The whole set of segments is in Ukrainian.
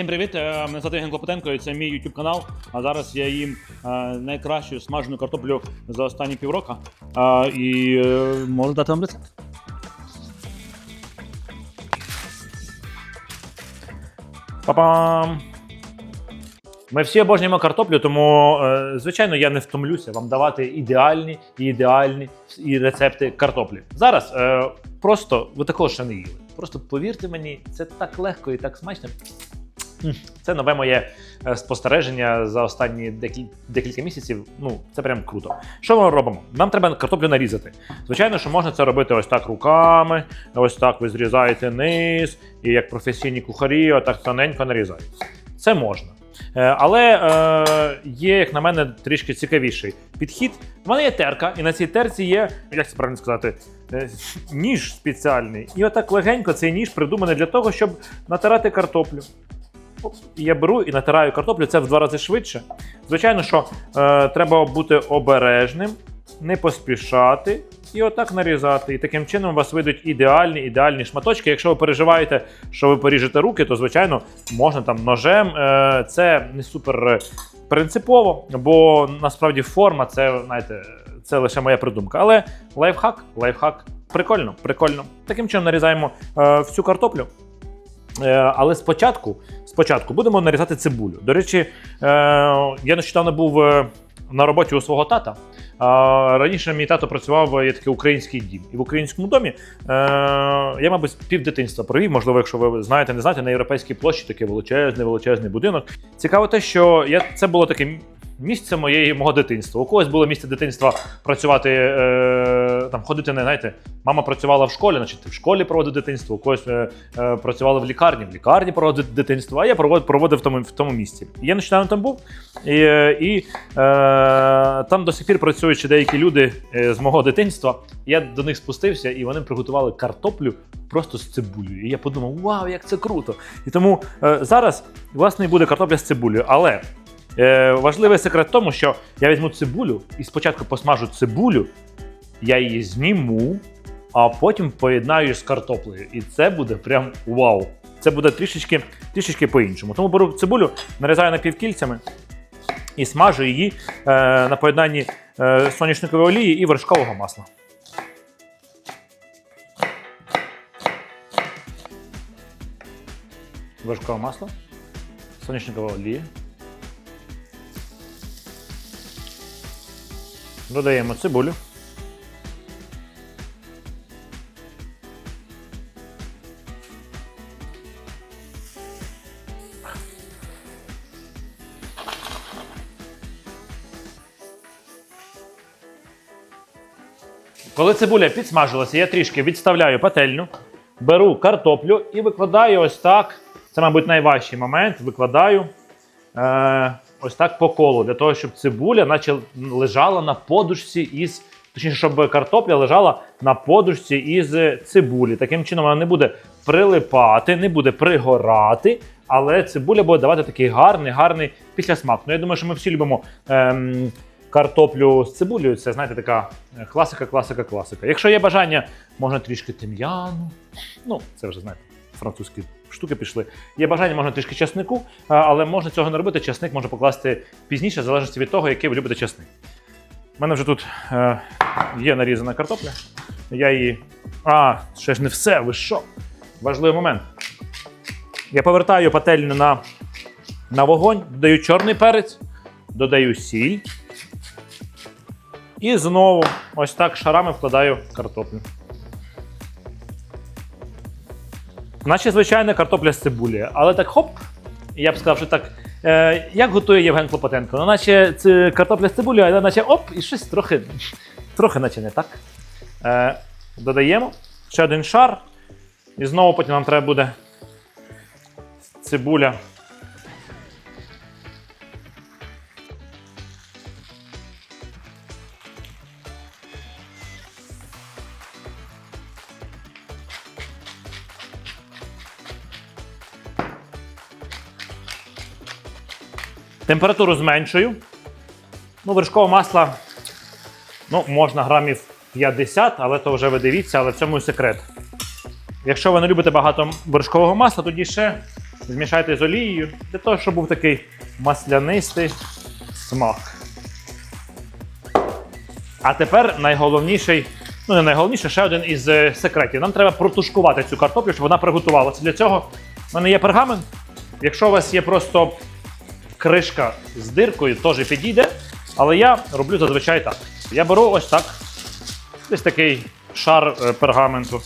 Всім привіт! е, Мене звати Євген Клопотенко, і це мій YouTube канал. А зараз я їм е, найкращу смажену картоплю за останні півроку. Е, І можу дати вам рецепт. Па-пам! Ми всі обожнюємо картоплю, тому, звичайно, я не втомлюся вам давати ідеальні і ідеальні і рецепти картоплі. Зараз просто ви такого ще не їли. Просто повірте мені, це так легко і так смачно. Це нове моє е, спостереження за останні декіль... декілька місяців. Ну, це прям круто. Що ми робимо? Нам треба картоплю нарізати. Звичайно, що можна це робити ось так руками, ось так ви зрізаєте низ, і як професійні кухарі, отак тоненько нарізаєте. Це можна. Е, Але е, є, як на мене, трішки цікавіший підхід. У мене є терка, і на цій терці є, як це правильно сказати, е, ніж спеціальний. І отак легенько цей ніж придуманий для того, щоб натирати картоплю. Я беру і натираю картоплю, це в два рази швидше. Звичайно, що е, треба бути обережним, не поспішати і отак нарізати. І таким чином у вас вийдуть ідеальні, ідеальні шматочки. Якщо ви переживаєте, що ви поріжете руки, то звичайно можна там ножем. Е, це не супер е, принципово, бо насправді форма це, знаєте, це лише моя придумка. Але лайфхак, лайфхак, прикольно, прикольно. Таким чином нарізаємо е, всю картоплю. Е, Але спочатку, спочатку будемо нарізати цибулю. До речі, е, я нещодавно був е, на роботі у свого тата. Раніше мій тато працював є такий український дім. І в українському домі я, мабуть, пів дитинства провів. Можливо, якщо ви знаєте, не знаєте, на європейській площі такий величезний, величезний будинок. Цікаво те, що я, це було таке місце моєї мого дитинства. У когось було місце дитинства працювати, там ходити, не знаєте, мама працювала в школі, значить в школі проводив дитинство, у когось е, е, працювали в лікарні, в лікарні проводив дитинство, а я проводив, проводив в тому, в тому місці. І я нещодавно там був, і, і е, там до сих пір працюють деякі люди е, з мого дитинства. Я до них спустився, і вони приготували картоплю просто з цибулею. І я подумав, вау, як це круто! І тому е, зараз власне і буде картопля з цибулею. Але Е, важливий секрет в тому, що я візьму цибулю і спочатку посмажу цибулю, я її зніму, а потім поєднаю з картоплею. І це буде прям вау. Це буде трішечки, трішечки по-іншому. Тому беру цибулю, нарізаю напівкільцями і смажу її е, на поєднанні е, соняшникової олії і вершкового масла. Вершкове масло, соняшникова олія. Додаємо цибулю. Коли цибуля підсмажилася, я трішки відставляю пательню, беру картоплю і викладаю ось так. Це, мабуть, найважчий момент. Викладаю е, ось так по колу, для того, щоб цибуля наче лежала на подушці із. Точніше, щоб картопля лежала на подушці із цибулі. Таким чином вона не буде прилипати, не буде пригорати, але цибуля буде давати такий гарний, гарний післясмак. Ну, я думаю, що ми всі любимо ем, картоплю з цибулею. Це, знаєте, така е, класика, класика, класика. Якщо є бажання, можна трішки тим'яну. Ну, це вже знаєте, французькі штуки пішли. Є бажання, можна трішки часнику, але можна цього не робити. Часник можна покласти пізніше, в залежності від того, який ви любите часник. У мене вже тут е, є нарізана картопля. Я її. А, ще ж не все, ви що? Важливий момент. Я повертаю пательню на, на вогонь, додаю чорний перець, додаю сіль. І знову ось так шарами вкладаю картоплю. Наче звичайна картопля з цибулі, але так хоп. Я б сказав, що так. Е, як готує Євген Клопотенко? Ну, наче це картопля з цибулею, але наче оп, і щось трохи, трохи наче не так. Е, додаємо ще один шар. І знову потім нам треба буде цибуля. Температуру зменшую. Ну, вершкового масла ну, можна грамів 50, але то вже ви дивіться, але в цьому і секрет. Якщо ви не любите багато вершкового масла, тоді ще Змішайте з олією для того, щоб був такий маслянистий смак. А тепер найголовніший, ну не найголовніше, ще один із е, секретів. Нам треба протушкувати цю картоплю, щоб вона приготувалася. Для цього в мене є пергамент. Якщо у вас є просто кришка з диркою, теж підійде. Але я роблю зазвичай так. Я беру ось так. Десь такий шар е, пергаменту.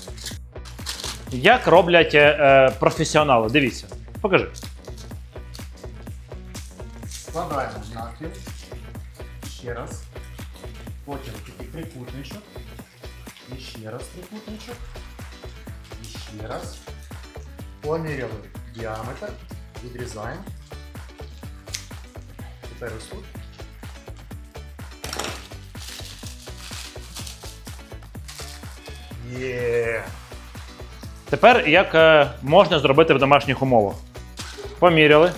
Як роблять е, е, професіонали? Дивіться, покажи. Складаємо навпіл. Ще раз. Потім такий трикутничок. І ще раз трикутничок. І ще раз. Поміряли діаметр. Відрізаємо. Тепер. Є. Тепер як е, можна зробити в домашніх умовах? Поміряли.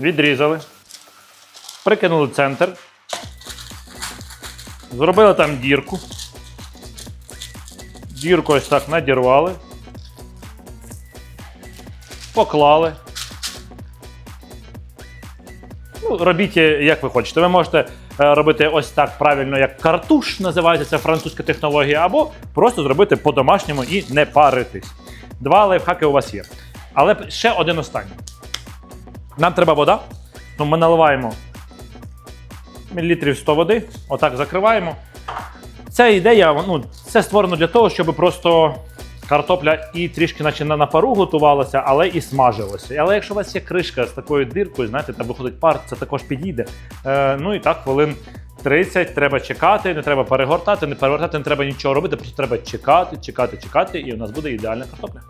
Відрізали. Прикинули центр. Зробили там дірку. Дірку ось так надірвали. Поклали. Ну, робіть е, як ви хочете. Ви можете е, робити ось так правильно, як картуш називається, це французька технологія, або просто зробити по-домашньому і не паритись. Два лайфхаки у вас є. Але ще один останній. Нам треба вода, тому ми наливаємо мілілітрів 100 води, отак закриваємо. Ця ідея, ну, це створено для того, щоб просто картопля і трішки наче на пару готувалася, але і смажилася. Але якщо у вас є кришка з такою диркою, знаєте, там виходить пар, це також підійде. Е, ну і так, хвилин 30 треба чекати, не треба перегортати, не перегортати, не треба нічого робити, просто треба чекати, чекати, чекати, і у нас буде ідеальна картопля.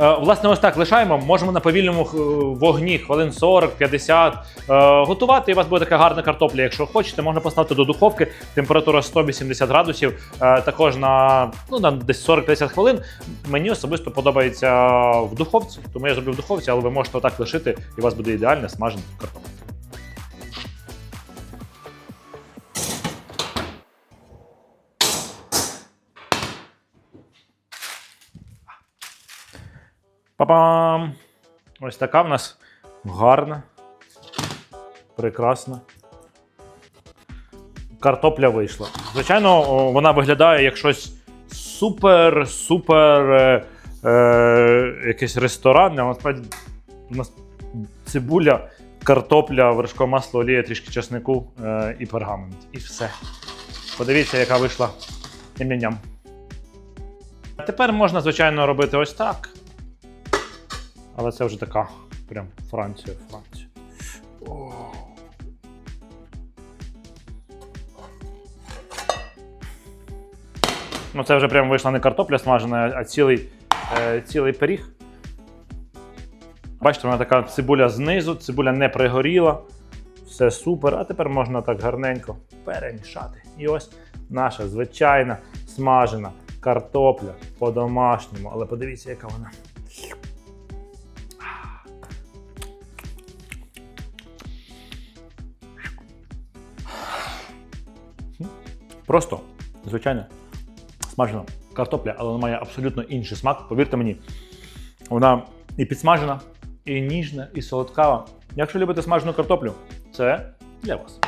Е, Власне, ось так лишаємо. Можемо на повільному е, вогні хвилин 40-50 е, готувати. І у вас буде така гарна картопля. Якщо хочете, можна поставити до духовки. Температура 180 градусів. Також на, ну, на десь 40-50 хвилин. Мені особисто подобається в духовці, тому я зроблю в духовці, але ви можете отак лишити, і у вас буде ідеальна смажена картопля. Па-пам! Ось така в нас гарна, прекрасна. Картопля вийшла. Звичайно, вона виглядає як щось супер-супер е, е, якийсь ресторан. А насправді у нас цибуля, картопля, вершкове масло, олія, трішки чеснику е, і пергамент. І все. Подивіться, яка вийшла ням-ням-ням. Тепер можна, звичайно, робити ось так. Але це вже така прям Франція, Франція. Ну, це вже прям вийшла не картопля смажена, а цілий, е, цілий пиріг. Бачите, вона така цибуля знизу, цибуля не пригоріла. Все супер. А тепер можна так гарненько перемішати. І ось наша звичайна смажена картопля по-домашньому. Але подивіться, яка вона. Просто, звичайно, смажена картопля, але вона має абсолютно інший смак. Повірте мені, вона і підсмажена, і ніжна, і солодкава. Якщо любите смажену картоплю, це для вас.